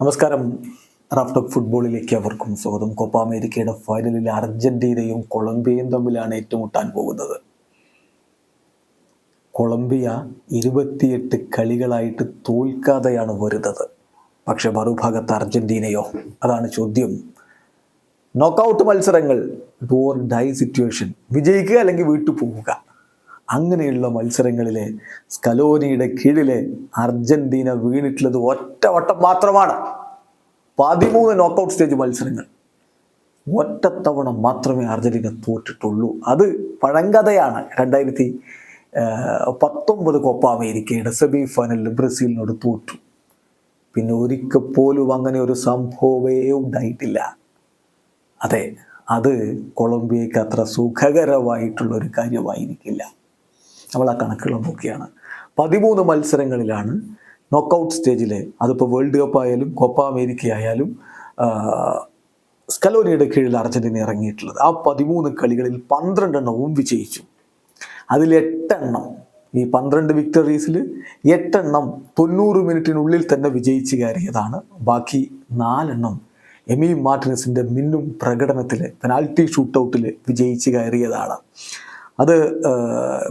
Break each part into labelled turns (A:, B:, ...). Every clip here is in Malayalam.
A: നമസ്കാരം. റാഫ്ടോക്ക് ഫുട്ബോളിലേക്ക് അവർക്കും സ്വാഗതം. കോപ്പ അമേരിക്കയുടെ ഫൈനലിൽ അർജന്റീനയും കൊളംബിയയും തമ്മിലാണ് ഏറ്റുമുട്ടാൻ പോകുന്നത്. കൊളംബിയ ഇരുപത്തിയെട്ട് കളികളായിട്ട് തോൽക്കാതെയാണ് വരുന്നത്. പക്ഷെ മറുഭാഗത്ത് അർജന്റീനയോ? അതാണ് ചോദ്യം. നോക്കൗട്ട് മത്സരങ്ങൾ ഡോർ ഡൈ സിറ്റുവേഷൻ വിജയിക്കുക അല്ലെങ്കിൽ വീട്ടു പോവുക അങ്ങനെയുള്ള മത്സരങ്ങളിലെ സ്കലോനിയുടെ കീഴിലെ അർജന്റീന വീണിട്ടുള്ളത് ഒറ്റ വട്ടം മാത്രമാണ്. പതിമൂന്ന് നോക്കൗട്ട് സ്റ്റേജ് മത്സരങ്ങൾ. ഒറ്റത്തവണ മാത്രമേ അർജന്റീന തോറ്റിട്ടുള്ളൂ. അത് പഴങ്കഥയാണ്. രണ്ടായിരത്തി പത്തൊമ്പത് കോപ്പ അമേരിക്കയുടെ സെമി ഫൈനലിൽ ബ്രസീലിനോട് തോറ്റു. പിന്നെ ഒരിക്കൽ പോലും അങ്ങനെ ഒരു സംഭവമേ ഉണ്ടായിട്ടില്ല. അതെ അത് കൊളംബിയയ്ക്ക് അത്ര സുഖകരമായിട്ടുള്ള ഒരു കാര്യമായിരിക്കില്ല. നമ്മൾ ആ കണക്കുകൾ നോക്കിയാണ് പതിമൂന്ന് മത്സരങ്ങളിലാണ് നോക്കൗട്ട് സ്റ്റേജിൽ അതിപ്പോൾ വേൾഡ് കപ്പ് ആയാലും കോപ്പ അമേരിക്ക ആയാലും സ്കലോനിയുടെ കീഴിൽ അർജന്റീന ഇറങ്ങിയിട്ടുള്ളത്. ആ പതിമൂന്ന് കളികളിൽ പന്ത്രണ്ടെണ്ണവും വിജയിച്ചു. അതിൽ എട്ടെണ്ണം ഈ പന്ത്രണ്ട് വിക്ടറീസിൽ എട്ടെണ്ണം തൊണ്ണൂറ് മിനിറ്റിനുള്ളിൽ തന്നെ വിജയിച്ച് കയറിയതാണ്. ബാക്കി നാലെണ്ണം എമി മാർട്ടിനസിന്റെ മിന്നും പ്രകടനത്തിൽ പെനാൽറ്റി ഷൂട്ടൗട്ടിൽ വിജയിച്ച് കയറിയതാണ്. അത്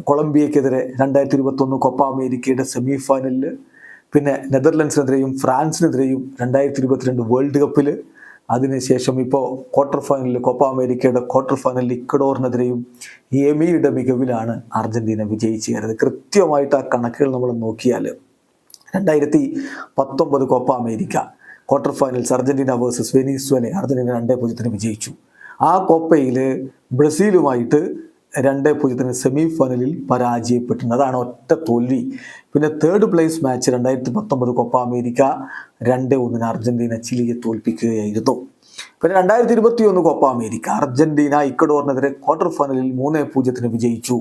A: കൊളംബിയക്കെതിരെ രണ്ടായിരത്തി ഇരുപത്തൊന്ന് കൊപ്പ അമേരിക്കയുടെ സെമി ഫൈനലിൽ പിന്നെ നെതർലൻഡ്സിനെതിരെയും ഫ്രാൻസിനെതിരെയും രണ്ടായിരത്തി ഇരുപത്തിരണ്ട് വേൾഡ് കപ്പിൽ അതിനുശേഷം ഇപ്പോൾ ക്വാർട്ടർ ഫൈനലിൽ കൊപ്പ അമേരിക്കയുടെ ക്വാർട്ടർ ഫൈനലിൽ ഇക്കഡോറിനെതിരെയും എമിയുടെ മികവിലാണ് അർജന്റീന വിജയിച്ചു കയറിയത് കൃത്യമായിട്ട് ആ കണക്കുകൾ നമ്മൾ നോക്കിയാൽ രണ്ടായിരത്തി പത്തൊമ്പത് Copa America quarter finals Argentina versus Venezuela Argentina രണ്ടേ പൂജ്യത്തിന് വിജയിച്ചു. ആ കോപ്പയിൽ ബ്രസീലുമായിട്ട് രണ്ടേ പൂജ്യത്തിന് സെമി ഫൈനലിൽ പരാജയപ്പെട്ടിട്ടുണ്ട് അതാണ് ഒറ്റ തോൽവി. പിന്നെ തേർഡ് പ്ലേസ് മാച്ച് രണ്ടായിരത്തി പത്തൊമ്പത് കൊപ്പ അമേരിക്ക രണ്ട് ഒന്നിന് അർജന്റീന ചിലിയെ തോൽപ്പിക്കുകയായിരുന്നു. പിന്നെ രണ്ടായിരത്തി ഇരുപത്തി ഒന്ന് കൊപ്പ അമേരിക്ക അർജന്റീന ഇക്കഡോറിനെതിരെ ക്വാർട്ടർ ഫൈനലിൽ മൂന്ന് പൂജ്യത്തിന് വിജയിച്ചു.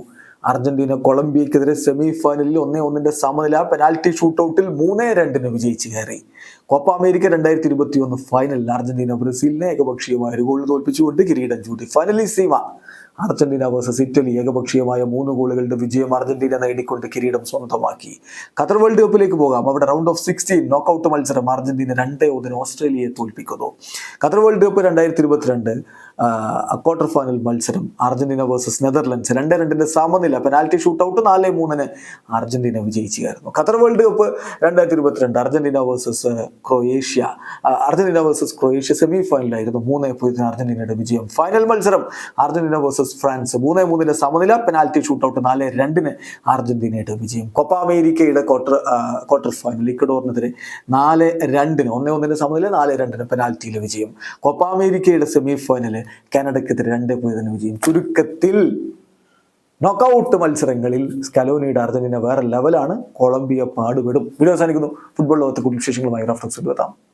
A: അർജന്റീന കൊളംബിയക്കെതിരെ സെമി ഫൈനലിൽ ഒന്നേ ഒന്നിന്റെ സമനില പെനാൽറ്റി ഷൂട്ടൗട്ടിൽ മൂന്നേ രണ്ടിന് വിജയിച്ച് കയറി. കോപ്പ അമേരിക്ക രണ്ടായിരത്തി ഇരുപത്തി ഒന്ന് ഫൈനലിൽ അർജന്റീന ബ്രസീലിനെ ഏകപക്ഷീയമായ ഒരു ഗോൾ തോൽപ്പിച്ചുകൊണ്ട് കിരീടം ചൂടി Finalissima Argentina versus Italy ഏകപക്ഷീയമായ മൂന്ന് ഗോളുകളുടെ വിജയം അർജന്റീന നേടിക്കൊണ്ട് കിരീടം സ്വന്തമാക്കി. ഖത്തർ വേൾഡ് കപ്പിലേക്ക് പോകാം. അവിടെ റൗണ്ട് ഓഫ് സിക്സ്റ്റീൻ നോക്കൌട്ട് മത്സരം അർജന്റീന രണ്ടേ ഒന്നിന് ഓസ്ട്രേലിയയെ തോൽപ്പിക്കുന്നു. ഖത്തർ വേൾഡ് കപ്പ് രണ്ടായിരത്തി ഇരുപത്തിരണ്ട് ക്വാർട്ടർ ഫൈനൽ മത്സരം അർജന്റീന വേഴ്സസ് നെതർലൻഡ്സ് രണ്ട് രണ്ടിന്റെ സമനില പെനാൽറ്റി ഷൂട്ടൗട്ട് നാല് മൂന്നിന് അർജന്റീന വിജയിച്ചായിരുന്നു ഖത്തർ വേൾഡ് കപ്പ് രണ്ടായിരത്തി ഇരുപത്തിരണ്ട് Argentina versus Croatia Argentina versus Croatia semi ഫൈനലായിരുന്നു മൂന്ന് പൂജ്യത്തിന് അർജന്റീനയുടെ വിജയം. ഫൈനൽ മത്സരം അർജന്റീന വേഴ്സസ് ഫ്രാൻസ് മൂന്ന് മൂന്നിന്റെ സമനില പെനാൽറ്റി ഷൂട്ടൗട്ട് നാല് രണ്ടിന് അർജന്റീനയുടെ വിജയം. കൊപ്പ അമേരിക്കയുടെ ക്വാർട്ടർ ക്വാർട്ടർ ഫൈനൽ ഇക്കഡോറിനെതിരെ നാല് രണ്ടിന് ഒന്നേ ഒന്നിന്റെ സമനില നാല് രണ്ടിന് പെനാൽറ്റിയിലെ വിജയം. കൊപ്പ അമേരിക്കയുടെ സെമി ഫൈനൽ കാനഡയ്ക്കെതിരെ രണ്ട് പൂജ്യത്തിന് വിജയം. ചുരുക്കത്തിൽ നോക്കൌട്ട് മത്സരങ്ങളിൽ സ്കലോനിയുടെ അർജന്റീന വേറെ ലെവലാണ് കൊളംബിയ പാടുപെടും. വീഡിയോ അവസാനിക്കുന്നു. ഫുട്ബോൾ ലോകത്തെ കുടുംബ വിശേഷങ്ങളുമായി റഫറൻസ് എത്താം.